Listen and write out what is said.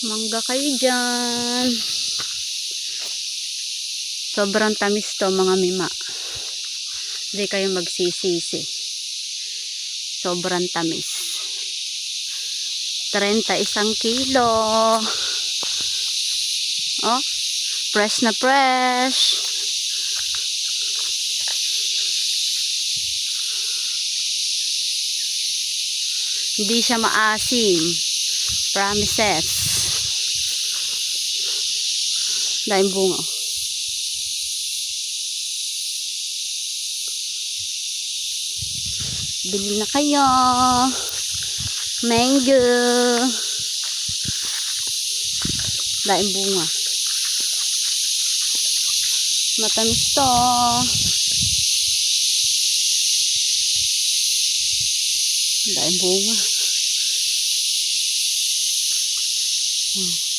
Mangga kayo dyan. Sobrang tamis to mga mima. Hindi kayo magsisisi. Sobrang tamis. 30 isang kilo. Oh, fresh na fresh. Hindi siya maasim. Promises. Dahil bunga. Bili na kayo. Mango. Dahil bunga. Matamis to. Dahil bunga. Hmm.